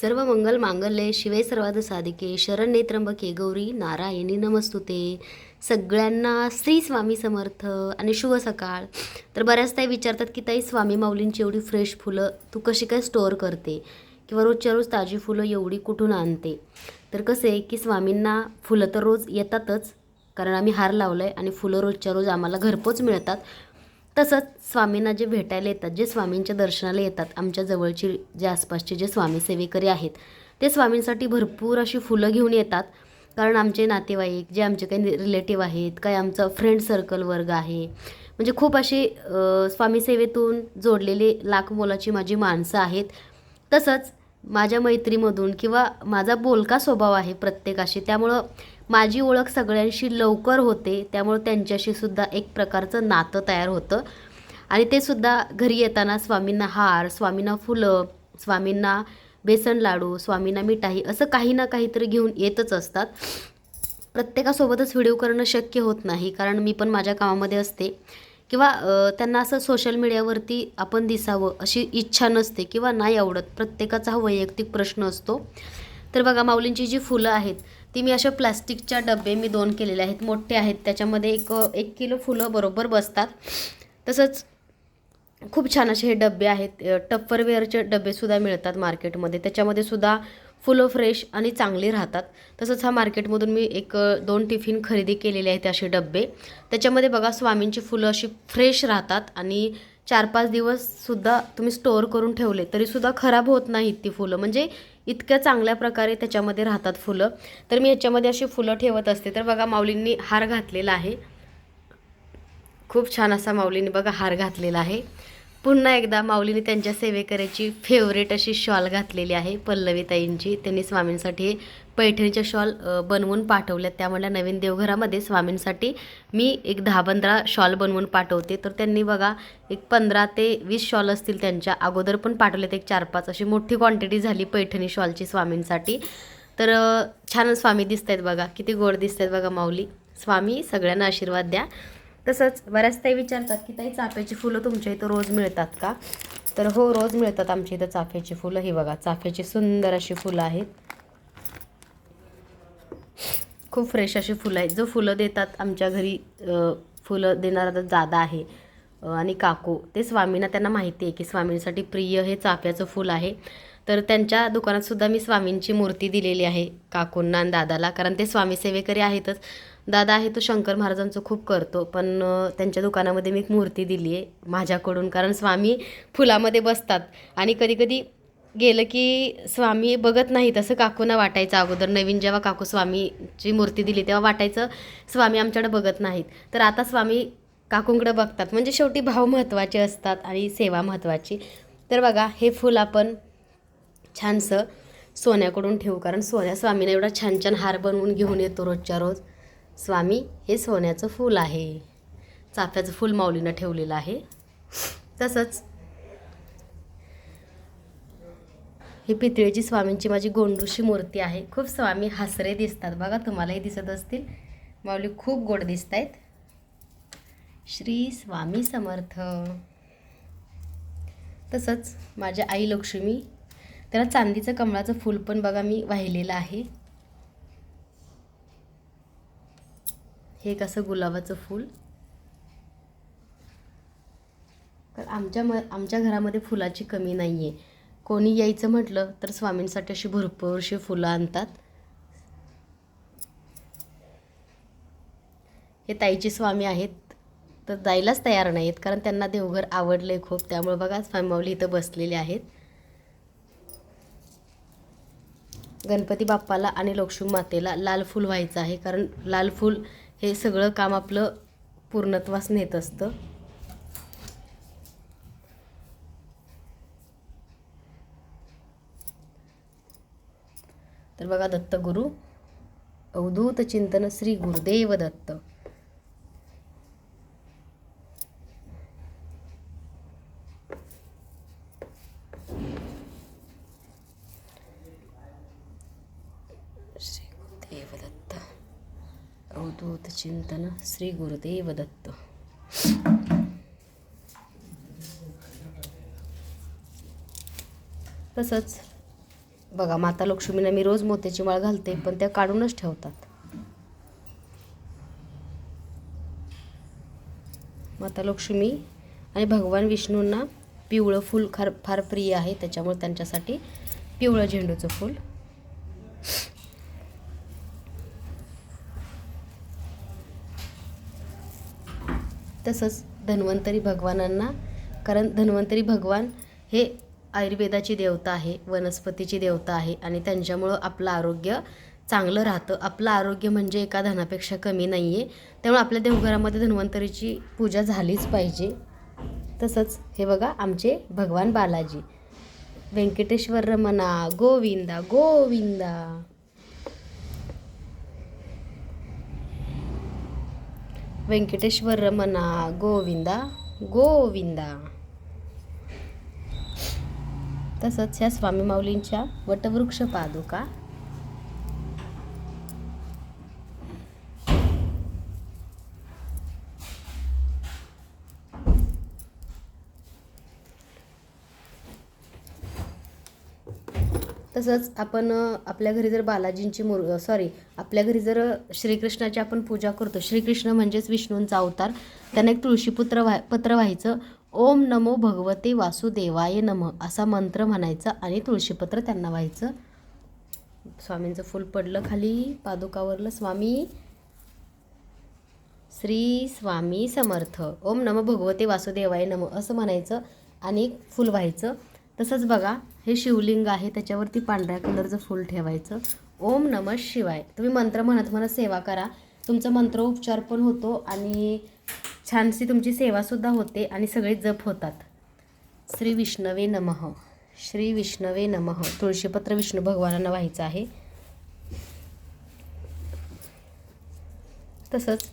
सर्व मंगल मांगल्ये शिवे सर्वाद साधिके शरण्ये त्र्यंबके गौरी नारायणी नमस्तुते. सगळ्यांना श्री स्वामी समर्थ आणि शुभ सकाळ. तर बऱ्याच ताई विचारतात की ताई स्वामी माऊलींची एवढी फ्रेश फुलं तू कशी काय स्टोअर करते? किंवा रोजच्या रोज ताजी फुलं एवढी कुठून आणते? तर कसं आहे की स्वामींना फुलं तर रोज येतातच कारण आम्ही हार लावलं आहे आणि फुलं रोजच्या रोज आम्हाला घरपोच मिळतात. तसंच स्वामींना जे भेटायला येतात जे स्वामींच्या दर्शनाला येतात आमच्या जवळची जे आसपासचे जे स्वामी सेवेकरी आहेत ते स्वामींसाठी भरपूर अशी फुलं घेऊन येतात. कारण आमचे नातेवाईक जे आमचे काही रिलेटिव्ह आहेत काही आमचं फ्रेंड सर्कल वर्ग आहे म्हणजे खूप असे स्वामीसेवेतून स्वामी सेवेतून लाख मोलाची माझी माणसं आहेत. तसंच माझ्या मैत्रीमधून किंवा माझा बोलका स्वभाव आहे प्रत्येकाशी त्यामुळं माझी ओळख सगळ्यांशी लवकर होते त्यामुळं त्यांच्याशी सुद्धा एक प्रकारचं नातं तयार होतं. आणि ते सुद्धा घरी येताना स्वामींना हार स्वामींना फुलं स्वामींना बेसन लाडू स्वामींना मिठाई असं काही ना काहीतरी घेऊन येतच असतात. प्रत्येकासोबतच व्हिडिओ करणं शक्य होत नाही कारण मी पण माझ्या कामामध्ये असते. किंवा त्यांना असं सोशल मीडियावरती आपण दिसावं अशी इच्छा नसते किंवा नाही आवडत प्रत्येकाचा हा वैयक्तिक प्रश्न असतो. तर बघा माऊलींची जी फुलं आहेत ती मी अशा प्लास्टिकच्या डबे मी दोन केलेले आहेत. मोठे आहेत. त्याच्यामध्ये एक एक किलो फुलं बरोबर बसतात. तसंच खूप छान असे हे डबे आहेत. टप्परवेअरचे डबेसुद्धा मिळतात मार्केटमध्ये. त्याच्यामध्ये सुद्धा फुलं फ्रेश आणि चांगली राहतात. तसंच हा मार्केटमधून मी एक दोन टिफिन खरेदी केलेले आहेत असे डबे. त्याच्यामध्ये बघा स्वामींची फुलं अशी फ्रेश राहतात आणि चार पाच दिवससुद्धा तुम्ही स्टोअर करून ठेवले तरीसुद्धा खराब होत नाहीत ती फुलं. म्हणजे इतक्या चांगल्या प्रकारे त्याच्यामध्ये राहतात फुलं. तर मी ह्याच्यामध्ये अशी फुलं ठेवत असते. तर बघा माऊलींनी हार घातलेला आहे. खूप छान असा माऊलीने बघा हार घातलेला आहे. पुन्हा एकदा माऊलीने त्यांच्या सेवेकऱ्याची फेवरेट अशी शॉल घातलेली आहे पल्लवीताईंची. त्यांनी स्वामींसाठी पैठणीच्या शॉल बनवून पाठवल्यात. त्यामुळे नवीन देवघरामध्ये स्वामींसाठी मी एक दहा पंधरा शॉल बनवून पाठवते. तर त्यांनी बघा एक पंधरा ते वीस शॉल असतील त्यांच्या. अगोदर पण पाठवलेत एक चार पाच. अशी मोठी क्वांटिटी झाली पैठणी शॉलची स्वामींसाठी. तर छान स्वामी दिसत आहेत बघा. किती गोड दिसत आहेत बघा माऊली. स्वामी सगळ्यांना आशीर्वाद द्या. तसंच बऱ्याच ताई विचारतात की ताई चाफ्याची फुलं तुमच्या इथं रोज मिळतात का? तर हो रोज मिळतात आमच्या इथं चाफ्याची फुलं. ही बघा चाफ्याची सुंदर अशी फुलं आहेत. खूप फ्रेश अशी फुलं आहेत. जो फुलं देतात आमच्या घरी फुलं देणारा तर दादा आहे आणि काकू ते स्वामींना त्यांना माहिती आहे की स्वामींसाठी प्रिय हे चाफ्याचं फुल आहे. तर त्यांच्या दुकानातसुद्धा मी स्वामींची मूर्ती दिलेली आहे काकूंना आणि दादाला कारण ते स्वामी सेवेकरी आहेतच. दादा आहे तो शंकर महाराजांचं खूप करतो पण त्यांच्या दुकानामध्ये मी एक मूर्ती दिली आहे माझ्याकडून कारण स्वामी फुलामध्ये बसतात. आणि कधीकधी गेलं की स्वामी बघत नाही तसं काकूंना वाटायचं अगोदर. नवीन जेव्हा काकू स्वामीची मूर्ती दिली तेव्हा वाटायचं स्वामी आमच्याकडे बघत नाहीत. तर आता स्वामी काकूंकडे बघतात. म्हणजे शेवटी भाव महत्त्वाचे असतात आणि सेवा महत्त्वाची तर बघा हे फूल आपण छानसं सोन्याकडून ठेवू कारण सोन्या स्वामीने एवढा छान छान हार बनवून घेऊन येतो रोजच्या रोज. स्वामी हे सोन्याचं फूल आहे. चाफ्याचं फूल माऊलीनं ठेवलेलं आहे. तसंच ही पितळेची स्वामींची माझी गोंडूशी मूर्ती आहे. खूप स्वामी हसरे दिसतात बघा तुम्हालाही दिसत असतील. माऊली खूप गोड दिसत आहेत श्री स्वामी समर्थ. तसंच माझ्या आई लक्ष्मी त्याला चांदीचं कमळाचं फूल पण बघा मी वाहिलेलं आहे. हे एक असं गुलाबाचं फूल. कारण आमच्या म आमच्या घरामध्ये फुलाची कमी नाही आहे कोणी यायचं म्हटलं तर स्वामींसाठी अशी भरपूरशी फुलं आणतात. हे ताईचे स्वामी आहेत. तर जायलाच तयार नाहीत कारण त्यांना देवघर आवडलं आहे खूप. त्यामुळे बघा स्वामी माऊली इथं बसलेले आहेत. गणपती बाप्पाला आणि लक्ष्मी मातेला लाल फूल व्हायचं आहे कारण लाल फूल हे सगळं काम आपलं पूर्णत्वास नेत असतं. तर बघा दत्तगुरू अवधूत चिंतन श्री गुरुदेव दत्त श्री गुरुदेव दत्त अवधूत चिंतन श्री गुरुदेव दत्त तसंच बघा माता लक्ष्मीला मी रोज मोत्याची माळ घालते पण त्या काढूनच ठेवतात. माता लक्ष्मी आणि भगवान विष्णूंना पिवळं फूल फार फार प्रिय आहे त्याच्यामुळे त्यांच्यासाठी पिवळं झेंडूचं फूल तसंच धन्वंतरी भगवानांना कारण धन्वंतरी भगवान हे आयुर्वेदाची देवता आहे वनस्पतीची देवता आहे आणि त्यांच्यामुळं आपलं आरोग्य चांगलं राहतं. आपलं आरोग्य म्हणजे एका धनापेक्षा कमी नाही आहे त्यामुळे आपल्या देवघरामध्ये धन्वंतरीची पूजा झालीच पाहिजे. तसंच हे बघा आमचे भगवान बालाजी. व्यंकटेश्वर रमणा गोविंदा गोविंदा. व्यंकटेश्वर रमणा गोविंदा गोविंदा. तसंच ह्या स्वामी माऊलींच्या वटवृक्ष पादुका. तसंच आपण आपल्या घरी जर बालाजींची मूर सॉरी आपल्या घरी जर श्रीकृष्णाची आपण पूजा करतो श्रीकृष्ण म्हणजेच विष्णूंचा अवतार त्यांना एक तुळशीपुत्र व्हा पत्र व्हायचं ओम नमो भगवते वासुदेवाय नम असा मंत्र म्हणायचा आणि तुळशीपत्र त्यांना व्हायचं. स्वामींचं फूल पडलं खाली पादुकावरलं स्वामी श्री स्वामी समर्थ ओम नम भगवते वासुदेवाय नम असं म्हणायचं आणि फुल व्हायचं. तसंच बघा हे शिवलिंग आहे त्याच्यावरती पांढऱ्या कलरचं फूल ठेवायचं. ओम नम शिवाय. तुम्ही मंत्र म्हणत म्हणत सेवा करा. तुमचा मंत्रोपचार पण होतो आणि छानशी तुमची सेवासुद्धा होते आणि सगळे जप होतात. श्री विष्णवे नमः. श्री विष्णवे नमः. तुळशीपत्र विष्णू भगवानांना व्हायचं आहे. तसंच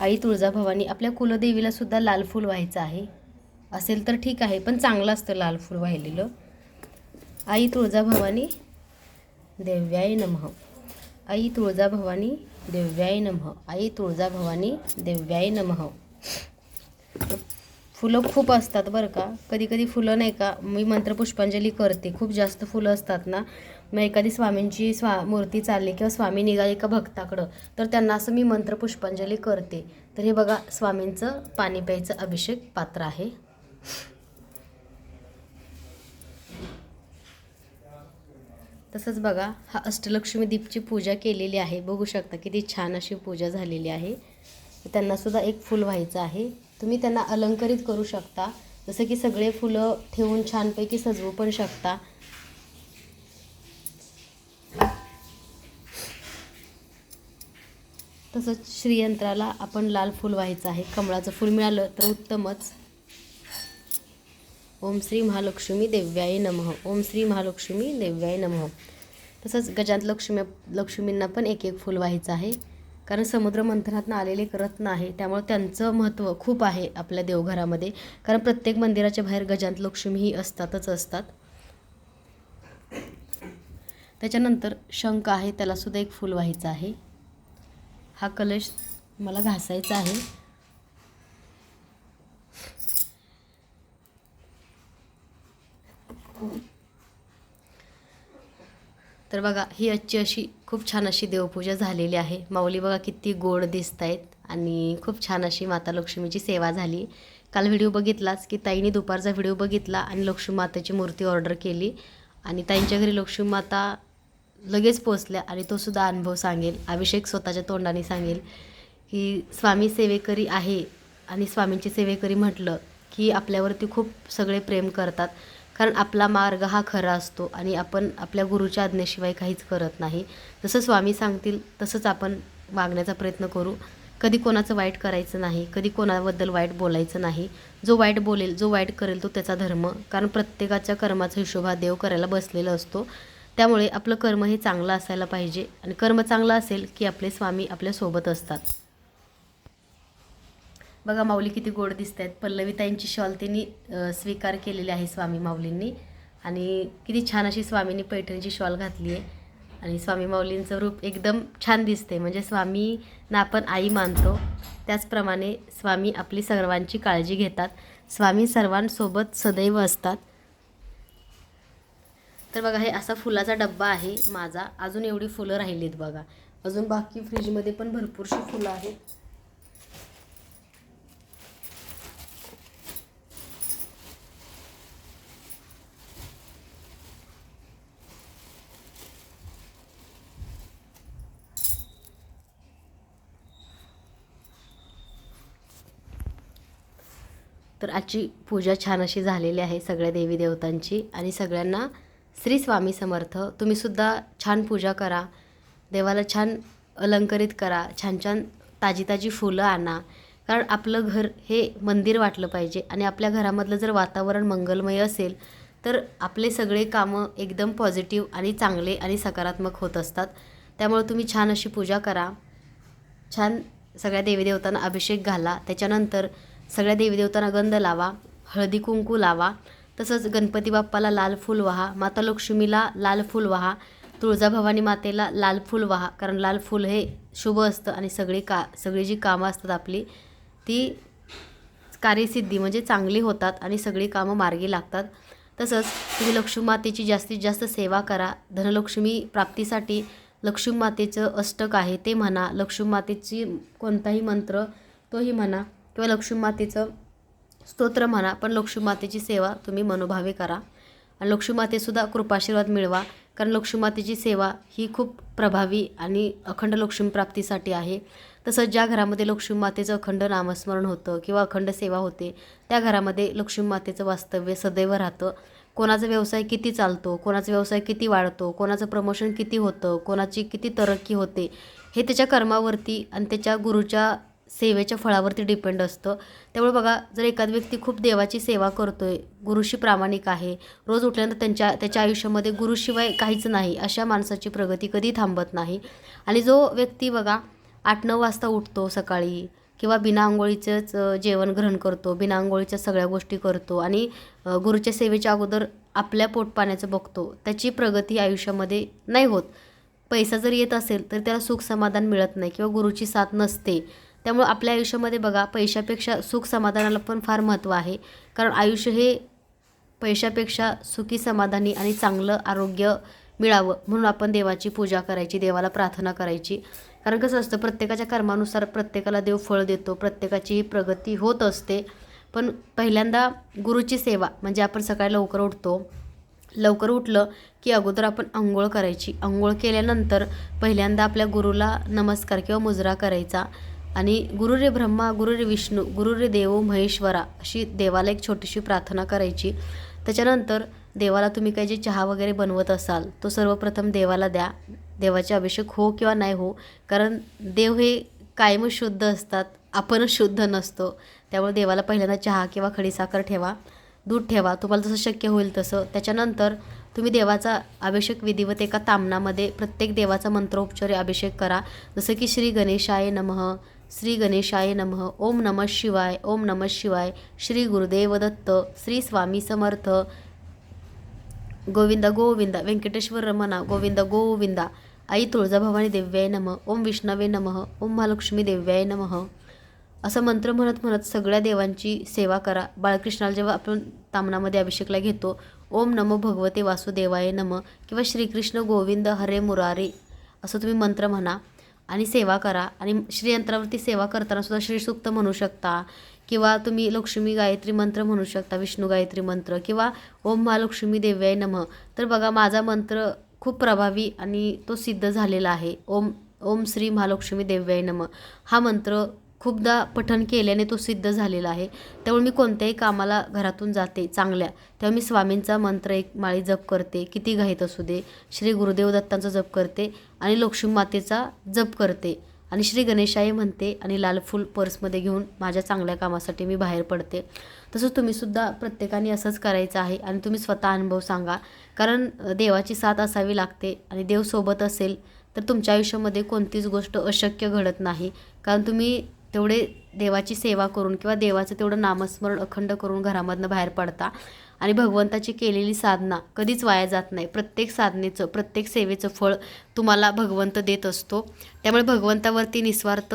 आई तुळजाभवानी आपल्या कुलदेवीला सुद्धा लाल फूल व्हायचं आहे. असेल तर ठीक आहे पण चांगलं असतं लाल फूल वाहिलेलं. आई तुळजाभवानी देव्याय नमः. आई तुळजाभवानी देव्याय नमः. आई तुळजाभवानी देव्याय नमः. फुलं खूप असतात बरं का. कधी कधी फुलं नाही का मी मंत्रपुष्पांजली करते. खूप जास्त फुलं असतात ना. मग एखादी स्वामींची स्वा मूर्ती चालली किंवा स्वामी निघाली एका भक्ताकडं तर त्यांना असं मी मंत्रपुष्पांजली करते. तर हे बघा स्वामींचं पाणी प्यायचं अभिषेक पात्र आहे. तसंच बघा हा अष्टलक्ष्मी दीपची पूजा केलेली आहे. बघू शकता किती छान अशी पूजा झालेली आहे. त्यांनासुद्धा एक फूल व्हायचं आहे. तुम्ही त्यांना अलंकरित करू शकता. जसं की सगळे फुलं ठेवून छानपैकी सजवू पण शकता. तसंच श्रीयंत्राला आपण लाल फूल व्हायचं आहे. कमळाचं फूल मिळालं तर उत्तमच. ओम श्री महालक्ष्मी देव्याय नमः. ओम श्री महालक्ष्मी देव्याय नमः. तसंच गजात लक्ष्मी लक्ष्मींना पण एक एक फूल व्हायचं आहे. कारण समुद्र मंथनातनं आलेले करत नाही त्यामुळे त्यांचं महत्त्व खूप आहे आपल्या देवघरामध्ये. कारण प्रत्येक मंदिराच्या बाहेर गजांत लक्ष्मी ही असतातच असतात. त्याच्यानंतर शंख आहे त्यालासुद्धा एक फूल व्हायचं आहे. हा कलश मला घासायचा आहे. तर बघा ही आजची अशी खूप छान अशी देवपूजा झालेली आहे. माऊली बघा किती गोड दिसत आहेत आणि खूप छान अशी माता लक्ष्मीची सेवा झाली. काल व्हिडिओ बघितलाच की ताईने दुपारचा व्हिडिओ बघितला आणि लक्ष्मी मातेची मूर्ती ऑर्डर केली आणि ताईंच्या घरी लक्ष्मी माता लगेच पोचल्या आणि तो सुद्धा अनुभव सांगेल अभिषेक स्वतःच्या तोंडाने सांगेल की स्वामी सेवेकरी आहे आणि स्वामींची सेवेकरी म्हटलं की आपल्यावरती खूप सगळे प्रेम करतात. कारण आपला मार्ग हा खरा असतो आणि आपण आपल्या गुरुच्या आज्ञेशिवाय काहीच करत नाही. जसं स्वामी सांगतील तसंच आपण वागण्याचा प्रयत्न करू. कधी कोणाचं वाईट करायचं नाही कधी कोणाबद्दल वाईट बोलायचं नाही. जो वाईट बोलेल जो वाईट करेल तो त्याचा धर्म. कारण प्रत्येकाच्या कर्माचा हिशोब हा देव करायला बसलेला असतो. त्यामुळे आपलं कर्म हे चांगलं असायला पाहिजे. आणि कर्म चांगलं असेल की आपले स्वामी आपल्यासोबत असतात. बघा माऊली किती गोड दिसत आहेत पल्लवीताईंची शॉल त्यांनी स्वीकार केलेली आहे स्वामी माऊलींनी. आणि किती छान अशी स्वामींनी पैठणीची शॉल घातली आहे आणि स्वामी माऊलींचं रूप एकदम छान दिसते म्हणजे स्वामींना आपण आई मानतो त्याचप्रमाणे स्वामी आपली सर्वांची काळजी घेतात. स्वामी सर्वांसोबत सदैव असतात. तर बघा हे असा फुलाचा डब्बा आहे माझा. अजून एवढी फुलं राहिलीत बघा. अजून बाकी फ्रीजमध्ये पण भरपूरशी फुलं आहेत. तर आजची पूजा छान अशी झालेली आहे सगळ्या देवी देवतांची आणि सगळ्यांना श्री स्वामी समर्थ. तुम्हीसुद्धा छान पूजा करा. देवाला छान अलंकरित करा. छान छान ताजी ताजी फुलं आणा. कारण आपलं घर हे मंदिर वाटलं पाहिजे आणि आपल्या घरामधलं जर वातावरण मंगलमय असेल तर आपले सगळे कामं एकदम पॉझिटिव्ह आणि चांगले आणि सकारात्मक होत असतात. त्यामुळे तुम्ही छान अशी पूजा करा. छान सगळ्या देवीदेवतांना अभिषेक घाला. त्याच्यानंतर सगळ्या देवीदेवतांना गंध लावा हळदी कुंकू लावा तसंच गणपती बाप्पाला लाल फूल वाहा माता लक्ष्मीला लाल फूल वाहा तुळजाभवानी मातेला लाल फूल वाहा कारण लाल फूल हे शुभ असतं आणि सगळी का सगळी जी कामं असतात आपली ती कार्यसिद्धी म्हणजे चांगली होतात आणि सगळी कामं मार्गी लागतात. तसंच तुम्ही लक्ष्मी मातेची जास्तीत जास्त सेवा करा. धनलक्ष्मी प्राप्तीसाठी लक्ष्मी मातेचं अष्टक आहे ते म्हणा. लक्ष्मी मातेची कोणताही मंत्र तोही म्हणा. किंवा लक्ष्मी मातेचं स्तोत्र म्हणा पण लक्ष्मी मातेची सेवा तुम्ही मनोभावे करा. आणि लक्ष्मी मातेसुद्धा कृपाशीर्वाद मिळवा. कारण लक्ष्मी मातेची सेवा ही खूप प्रभावी आणि अखंड लक्ष्मी प्राप्तीसाठी आहे. तसंच ज्या घरामध्ये लक्ष्मी मातेचं अखंड नामस्मरण होतं किंवा अखंड सेवा होते त्या घरामध्ये लक्ष्मी मातेचं वास्तव्य सदैव राहतं. कोणाचा व्यवसाय किती चालतो कोणाचा व्यवसाय किती वाढतो कोणाचं प्रमोशन किती होतं कोणाची किती तरक्की होते हे त्याच्या कर्मावरती आणि त्याच्या गुरुच्या सेवेच्या फळावरती डिपेंड असतं. त्यामुळे बघा जर एखाद व्यक्ती खूप देवाची सेवा करतो आहे गुरुशी प्रामाणिक आहे रोज उठल्यानंतर त्यांच्या त्याच्या आयुष्यामध्ये गुरुशिवाय काहीच नाही अशा माणसाची प्रगती कधी थांबत नाही. आणि जो व्यक्ती बघा आठ नऊ वाजता उठतो सकाळी किंवा बिना आंघोळीचंच जेवण ग्रहण करतो बिना आंघोळीच्या सगळ्या गोष्टी करतो आणि गुरुच्या सेवेच्या अगोदर आपल्या पोटपाण्याचं बघतो त्याची प्रगती आयुष्यामध्ये नाही होत. पैसा जर येत असेल तर त्याला सुख समाधान मिळत नाही किंवा गुरुची साथ नसते. त्यामुळं आपल्या आयुष्यामध्ये बघा पैशापेक्षा सुख समाधानाला पण फार महत्त्व आहे. कारण आयुष्य हे पैशापेक्षा सुखी समाधानी आणि चांगलं आरोग्य मिळावं म्हणून आपण देवाची पूजा करायची देवाला प्रार्थना करायची. कारण कसं असतं प्रत्येकाच्या कर्मानुसार प्रत्येकाला देव फळ देतो प्रत्येकाची ही प्रगती होत असते. पण पहिल्यांदा गुरुची सेवा म्हणजे आपण सकाळी लवकर उठतो. लवकर उठलं की अगोदर आपण आंघोळ करायची. आंघोळ केल्यानंतर पहिल्यांदा आपल्या गुरुला नमस्कार किंवा मुजरा करायचा. आणि गुरु रे ब्रह्मा गुरु रे विष्णू गुरु रे देवो महेश्वरा अशी देवाला एक छोटीशी प्रार्थना करायची. त्याच्यानंतर देवाला तुम्ही काही जे चहा वगैरे बनवत असाल तो सर्वप्रथम देवाला द्या. देवाचे अभिषेक हो किंवा नाही हो कारण देव हे कायमच शुद्ध असतात आपणच शुद्ध नसतो. त्यामुळे देवाला पहिल्यांदा चहा किंवा खडीसाखर ठेवा दूध ठेवा तुम्हाला जसं शक्य होईल तसं. त्याच्यानंतर तुम्ही देवाचा अभिषेक विधिवत एका तामणामध्ये प्रत्येक देवाचा मंत्रोपचारी अभिषेक करा. जसं की श्री गणेशाय नमः श्री गणेशाय नमः. ओम नमः शिवाय. ओम नमः शिवाय. श्री गुरुदेव दत्त. श्री स्वामी समर्थ. गोविंद गोविंद. व्यंकटेश्वर रमणा. गोविंद गोविंदा. आई तुळजाभवानी देव्याय नमः. ओम विष्णवे नमः. ओम महालक्ष्मी देव्याय नमः. असं मंत्र म्हणत म्हणत सगळ्या देवांची सेवा करा. बाळकृष्णाला जेव्हा आपण तामणामध्ये अभिषेकला घेतो ओम नमो भगवते वासुदेवाय नम किंवा श्रीकृष्ण गोविंद हरे मुरारे. असं तुम्ही मंत्र म्हणा. आणि सेवा करा. आणि श्रीयंत्रावरती सेवा करताना सुद्धा श्रीसूक्त म्हणू शकता. किंवा तुम्ही लक्ष्मी गायत्री मंत्र म्हणू शकता विष्णू गायत्री मंत्र किंवा ओम महालक्ष्मी देव्याय नम. तर बघा माझा मंत्र खूप प्रभावी आणि तो सिद्ध झालेला आहे. ओम ओम श्री महालक्ष्मी देव्याय नम. हा मंत्र खूपदा पठण केल्याने तो सिद्ध झालेला आहे. त्यामुळे मी कोणत्याही कामाला घरातून जाते चांगल्या. तेव्हा मी स्वामींचा मंत्र एक माळी जप करते. किती घाईत असू दे. श्री गुरुदेव दत्तांचा जप करते आणि लक्ष्मी मातेचा जप करते. आणि श्री गणेशाई म्हणते आणि लाल फूल पर्समध्ये घेऊन माझ्या चांगल्या कामासाठी मी बाहेर पडते. तसंच तुम्हीसुद्धा प्रत्येकाने असंच करायचं आहे आणि तुम्ही स्वतः अनुभव सांगा. कारण देवाची साथ असावी लागते आणि देव सोबत असेल तर तुमच्या आयुष्यामध्ये कोणतीच गोष्ट अशक्य घडत नाही. कारण तुम्ही तेवढे देवाची सेवा करून किंवा देवाचं तेवढं नामस्मरण अखंड करून घरामधनं बाहेर पडता. आणि भगवंताची केलेली साधना कधीच वाया जात नाही. प्रत्येक साधनेचं प्रत्येक सेवेचं फळ तुम्हाला भगवंत देत असतो. त्यामुळे भगवंतावरती निस्वार्थ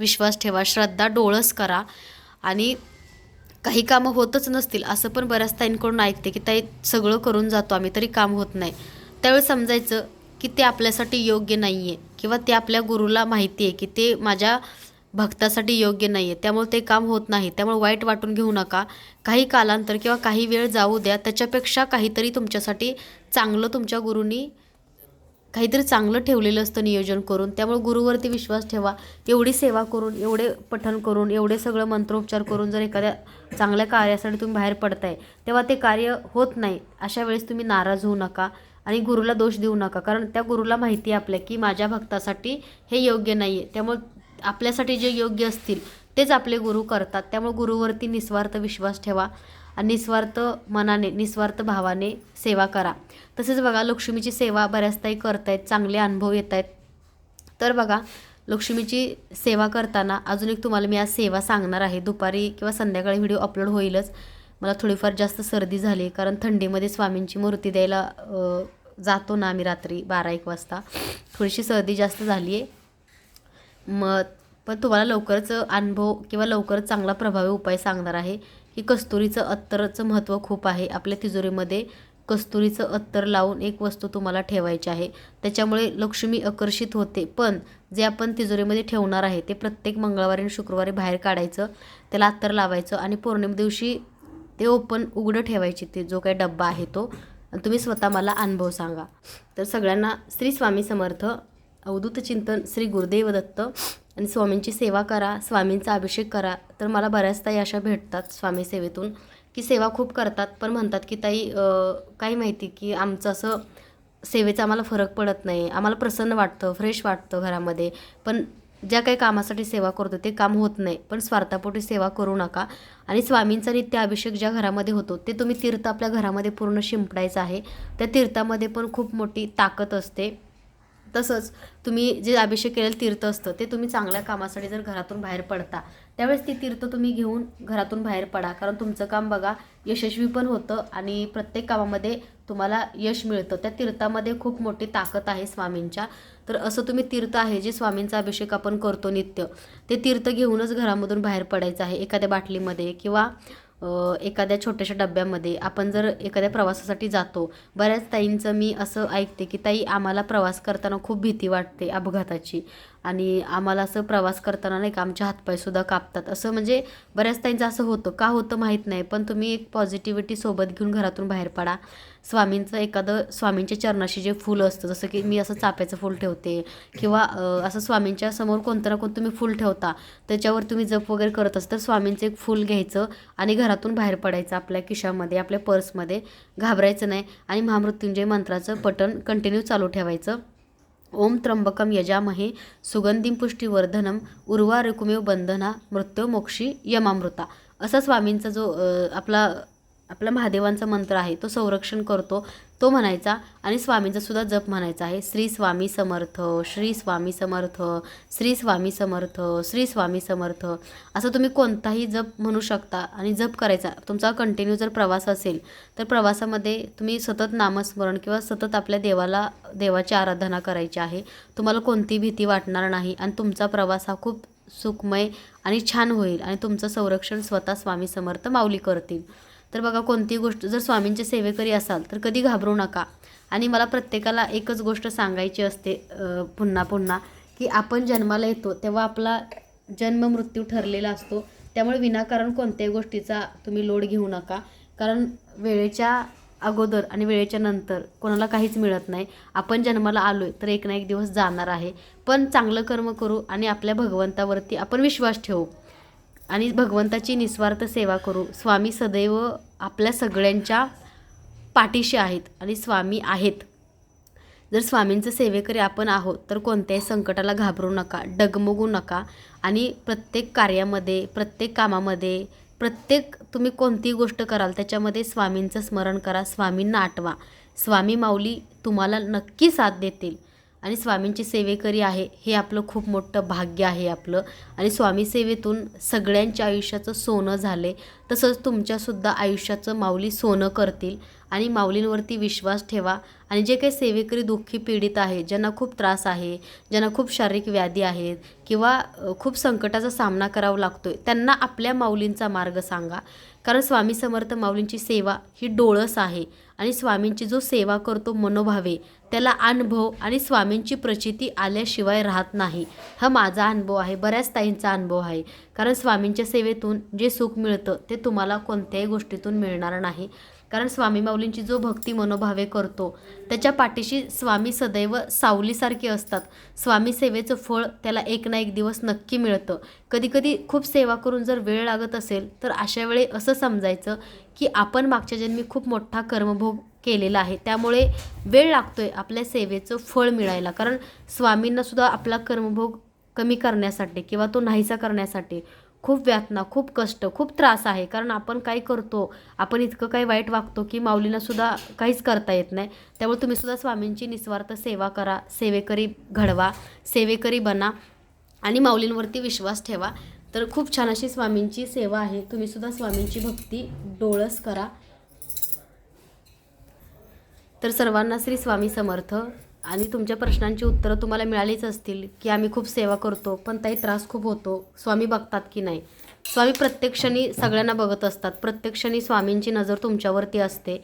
विश्वास ठेवा श्रद्धा डोळस करा. आणि काही कामं होतच नसतील असं पण बऱ्याच ताईंकडून ऐकते की ताई सगळं करून जातो आम्ही तरी काम होत नाही. त्यावेळेस समजायचं की ते आपल्यासाठी योग्य नाही आहे किंवा ते आपल्या गुरुला माहिती आहे की ते माझ्या भक्तासाठी योग्य नाही आहे त्यामुळे ते काम होत नाही. त्यामुळे वाईट वाटून घेऊ नका. काही कालांतर किंवा काही वेळ जाऊ द्या. त्याच्यापेक्षा काहीतरी तुमच्यासाठी चांगलं तुमच्या गुरुनी काहीतरी चांगलं ठेवलेलं असतं नियोजन करून. त्यामुळे गुरुवरती विश्वास ठेवा. एवढी सेवा करून एवढे पठण करून एवढे सगळं मंत्रोपचार करून जर एखाद्या चांगल्या कार्यासाठी तुम्ही बाहेर पडताय तेव्हा ते कार्य होत नाही. अशा वेळेस तुम्ही नाराज होऊ नका आणि गुरुला दोष देऊ नका. कारण त्या गुरुला माहिती आहे आपल्या की माझ्या भक्तासाठी हे योग्य नाही आहे त्यामुळे आपल्यासाठी जे योग्य असतील तेच आपले गुरु करतात. त्यामुळे गुरुवरती निस्वार्थ विश्वास ठेवा आणि निस्वार्थ मनाने निस्वार्थ भावाने सेवा करा. तसेच बघा लक्ष्मीची सेवा बऱ्याचदाही करत करतायत चांगले अनुभव येत आहेत तर बघा लक्ष्मीची सेवा करताना अजून एक तुम्हाला मी आज सेवा सांगणार आहे. दुपारी किंवा संध्याकाळी व्हिडिओ अपलोड होईलच. मला थोडीफार जास्त सर्दी झाली कारण थंडीमध्ये स्वामींची मूर्ती द्यायला जातो ना आम्ही रात्री बारा एक वाजता. थोडीशी सर्दी जास्त झाली आहे. मग पण तुम्हाला लवकरच अनुभव किंवा लवकरच चांगला प्रभावी उपाय सांगणार आहे की कस्तुरीचं अत्तरचं महत्त्व खूप आहे. आपल्या तिजोरीमध्ये कस्तुरीचं अत्तर लावून एक वस्तू तुम्हाला ठेवायची आहे. त्याच्यामुळे लक्ष्मी आकर्षित होते. पण जे आपण तिजोरीमध्ये ठेवणार आहे ते प्रत्येक मंगळवारी आणि शुक्रवारी बाहेर काढायचं त्याला अत्तर लावायचं आणि पौर्णिमे दिवशी ते ओपन उघडं ठेवायची. ते जो काही डब्बा आहे तो. तुम्ही स्वतः मला अनुभव सांगा. तर सगळ्यांना श्री स्वामी समर्थ. अवधूत चिंतन श्री गुरुदेव दत्त आणि स्वामींची सेवा करा स्वामींचा अभिषेक करा. तर मला बऱ्याच ताई अशा भेटतात स्वामी सेवेतून की सेवा खूप करतात पण म्हणतात की ताई काही माहिती की आमचं असं सेवेचा आम्हाला फरक पडत नाही. आम्हाला प्रसन्न वाटतं फ्रेश वाटतं घरामध्ये. पण ज्या काही कामासाठी सेवा करतो ते काम होत नाही. पण स्वार्थापोटी सेवा करू नका. आणि स्वामींचा नित्य अभिषेक ज्या घरामध्ये होतो ते तुम्ही तीर्थ आपल्या घरामध्ये पूर्ण शिंपडायचं आहे. त्या तीर्थामध्ये पण खूप मोठी ताकद असते. तसंच तुम्ही जे अभिषेक केलेलं तीर्थ असतं ते तुम्ही चांगल्या कामासाठी जर घरातून बाहेर पडता त्यावेळेस ती तीर्थ तुम्ही घेऊन घरातून बाहेर पडा. कारण तुमचं काम बघा यशस्वी पण होतं आणि प्रत्येक कामामध्ये तुम्हाला यश मिळतं. त्या तीर्थामध्ये खूप मोठी ताकद आहे स्वामींच्या. तर असं तुम्ही तीर्थ आहे जे स्वामींचा अभिषेक आपण करतो नित्य ते तीर्थ घेऊनच घरामधून बाहेर पडायचं आहे. एखाद्या बाटलीमध्ये किंवा एखाद्या छोट्याशा डब्यामध्ये आपण जर एखाद्या प्रवासासाठी जातो बऱ्याच ताईंचं मी असं ऐकते की ताई आम्हाला प्रवास करताना खूप भीती वाटते अपघाताची. आणि आम्हाला असं प्रवास करताना नाही का आमचे हातपायसुद्धा कापतात. असं म्हणजे बऱ्याच त्यांचं असं होतं. का होतं माहीत नाही पण तुम्ही एक पॉझिटिव्हिटी सोबत घेऊन घरातून बाहेर पडा. स्वामींचं एखादं स्वामींच्या चरणाशी जे फूल असतं जसं की मी असं चाप्याचं फूल ठेवते किंवा असं स्वामींच्या समोर कोणतं ना कोणतं तुम्ही फूल ठेवता त्याच्यावर तुम्ही जप वगैरे करत असता तर स्वामींचं एक फूल घ्यायचं आणि घरातून बाहेर पडायचं आपल्या खिशामध्ये आपल्या पर्समध्ये. घाबरायचं नाही आणि महामृत्युंजय मंत्राचं पठण कंटिन्यू चालू ठेवायचं. ओम त्र्यंबकम यजामहे सुगंधिम पुष्टीवर्धनम उर्वा रुकुमेव बंधना मृत्यू मोक्षी यमामृता. असा स्वामींचा जो आपला आपला महादेवांचा मंत्र आहे तो संरक्षण करतो तो म्हणायचा. आणि स्वामींचा सुद्धा जप म्हणायचा आहे श्री स्वामी समर्थ श्री स्वामी समर्थ श्री स्वामी समर्थ श्री स्वामी समर्थ. असं तुम्ही कोणताही जप म्हणू शकता आणि जप करायचा. तुमचा कंटिन्यू जर प्रवास असेल तर प्रवासामध्ये तुम्ही सतत नामस्मरण किंवा सतत आपल्या देवाला देवाची आराधना करायची आहे. तुम्हाला कोणती भीती वाटणार नाही आणि तुमचा प्रवास हा खूप सुखमय आणि छान होईल आणि तुमचं संरक्षण स्वतः स्वामी समर्थ माऊली करतील. तर बघा कोणती गोष्ट जर स्वामींचे सेवेकरी असाल तर कधी घाबरू नका. आणि मला प्रत्येकाला एकच गोष्ट सांगायची असते पुन्हा पुन्हा की आपण जन्माला येतो तेव्हा आपला जन्म मृत्यू ठरलेला असतो. त्यामुळे विनाकारण कोणत्याही गोष्टीचा तुम्ही लोड घेऊ नका. कारण वेळेच्या अगोदर आणि वेळेच्या नंतर कोणाला काहीच मिळत नाही. आपण जन्माला आलो आहे तर एक ना एक दिवस जाणार आहे. पण चांगलं कर्म करू आणि आपल्या भगवंतावरती आपण विश्वास ठेवू. आणि भगवंताची निस्वार्थ सेवा करू. स्वामी सदैव आपल्या सगळ्यांच्या पाठीशी आहेत आणि स्वामी आहेत. जर स्वामींचं सेवेकरी आपण आहोत तर कोणत्याही संकटाला घाबरू नका डगमगू नका आणि प्रत्येक कार्यामध्ये प्रत्येक कामामध्ये प्रत्येक तुम्ही कोणतीही गोष्ट कराल त्याच्यामध्ये स्वामींचं स्मरण करा स्वामींना आठवा. स्वामी माऊली तुम्हाला नक्की साथ देतील. आणि स्वामींची सेवेकरी आहे हे आपलं खूप मोठं भाग्य आहे आपलं. आणि स्वामी सेवेतून सगळ्यांच्या आयुष्याचं सोनं झाले. तसंच तुमच्यासुद्धा आयुष्याचं माऊली सोनं करतील. आणि माऊलींवरती विश्वास ठेवा. आणि जे काही सेवेकरी दुःखी पीडित आहेत ज्यांना खूप त्रास आहे ज्यांना खूप शारीरिक व्याधी आहेत किंवा खूप संकटाचा सामना करावा लागतो आहे त्यांना आपल्या माऊलींचा मार्ग सांगा. कारण स्वामी समर्थ माऊलींची सेवा ही डोळस आहे. आणि स्वामींची जो सेवा करतो मनोभावे त्याला अनुभव आणि स्वामींची प्रचिती आल्याशिवाय राहत नाही. हा माझा अनुभव आहे. बऱ्याच ताईंचा अनुभव आहे. कारण स्वामींच्या सेवेतून जे सुख मिळतं ते तुम्हाला कोणत्याही गोष्टीतून मिळणार नाही. कारण स्वामी माऊलींची जो भक्ती मनोभावे करतो त्याच्या पाठीशी स्वामी सदैव सावलीसारखे असतात. स्वामी सेवेचं फळ त्याला एक ना एक दिवस नक्की मिळतं. कधीकधी खूप सेवा करून जर वेळ लागत असेल तर अशा वेळी असं समजायचं की आपण मागच्या जन्मी खूप मोठा कर्मभोग केलेलं आहे. त्यामुळे वेळ लागतोय आपल्या सेवेचं फळ मिळायला. कारण स्वामींना सुद्धा आपला कर्मभोग कमी करण्यासाठी किंवा तो नाहीसा करण्यासाठी खूप व्यातना खूप कष्ट खूप त्रास आहे. कारण आपण काय करतो आपण इतकं काही वाईट वागतो की माऊलींनासुद्धा काहीच करता येत नाही. त्यामुळे तुम्हीसुद्धा स्वामींची निस्वार्थ सेवा करा सेवेकरी घडवा सेवेकरी बना आणि माऊलींवरती विश्वास ठेवा. तर खूप छान अशी स्वामींची सेवा आहे. तुम्हीसुद्धा स्वामींची भक्ती डोळस करा. तर सर्वांना श्री स्वामी समर्थ. आणि तुमच्या प्रश्नांची उत्तरं तुम्हाला मिळालीच असतील की आम्ही खूप सेवा करतो पण ताई त्रास खूप होतो स्वामी बघतात की नाही? स्वामी प्रत्यक्षणी सगळ्यांना बघत असतात. प्रत्यक्षणी स्वामींची नजर तुमच्यावरती असते.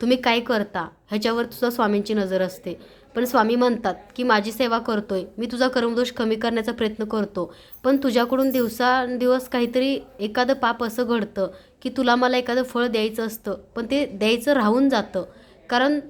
तुम्ही काय करता ह्याच्यावर सुद्धा स्वामींची नजर असते. पण स्वामी म्हणतात की माझी सेवा करतोय. मी तुझा कर्मदोष कमी करण्याचा प्रयत्न करतो. पण तुझ्याकडून दिवसांदिवस काहीतरी एखादं पाप असं घडतं की तुला मला एखादं फळ द्यायचं असतं. पण ते द्यायचं राहून जातं. कारण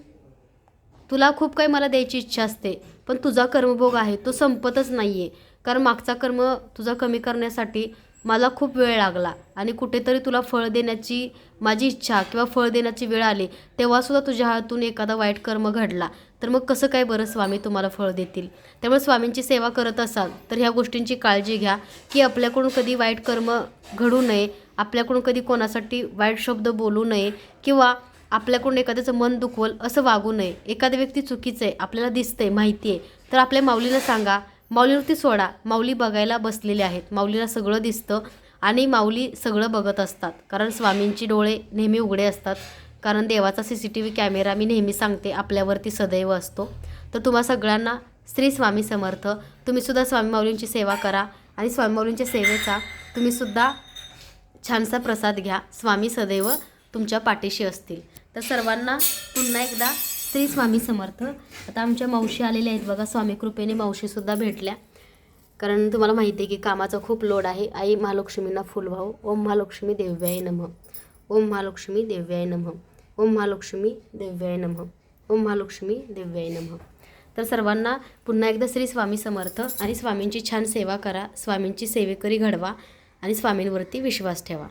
तुला खूप काही मला द्यायची इच्छा असते पण तुझा कर्मभोग आहे तो संपतच नाही आहे कारण मागचा कर्म तुझा कमी करण्यासाठी मला खूप वेळ लागला आणि कुठेतरी तुला फळ देण्याची माझी इच्छा किंवा फळ देण्याची वेळ आली तेव्हासुद्धा तुझ्या हातून एखादा वाईट कर्म घडला. तर मग कसं काय बरं स्वामी तुम्हाला फळ देतील? त्यामुळे स्वामींची सेवा करत असाल तर ह्या गोष्टींची काळजी घ्या की आपल्याकडून कधी वाईट कर्म घडू नये आपल्याकडून कधी कोणासाठी वाईट शब्द बोलू नये किंवा आपल्याकडून एखाद्याचं मन दुखवल असं वागू नये. एखादी व्यक्ती चुकीचं आहे आपल्याला दिसतंय माहिती आहे. तर आपल्या माऊलीला सांगा माऊलीवरती सोडा. माऊली बघायला बसलेले आहेत. माऊलीला सगळं दिसतं आणि माऊली सगळं बघत असतात. कारण स्वामींची डोळे नेहमी उघडे असतात. कारण देवाचा C C T V camera मी नेहमी सांगते आपल्यावरती सदैव असतो. तर तुम्हा सगळ्यांना श्री स्वामी समर्थ. तुम्हीसुद्धा स्वामी माऊलींची सेवा करा आणि स्वामी माऊलींच्या सेवेचा तुम्हीसुद्धा छानसा प्रसाद घ्या. स्वामी सदैव तुमच्या पाठीशी असतील. तर सर्वांना पुन्हा एकदा श्री स्वामी समर्थ. आता आमच्या मावशी आलेल्या आहेत बघा स्वामी कृपेने मावशीसुद्धा भेटल्या. कारण तुम्हाला माहिती आहे की कामाचा खूप लोड आहे. आई महालक्ष्मींना फुलभाव ओम महालक्ष्मी देव्याय नमः. ओम महालक्ष्मी देव्याय नमः. ओम महालक्ष्मी देव्याय नमः. ओम महालक्ष्मी देव्याय नमः. तर सर्वांना पुन्हा एकदा श्री स्वामी समर्थ आणि स्वामींची छान सेवा करा. स्वामींची सेवेकरी घडवा आणि स्वामींवरती विश्वास ठेवा.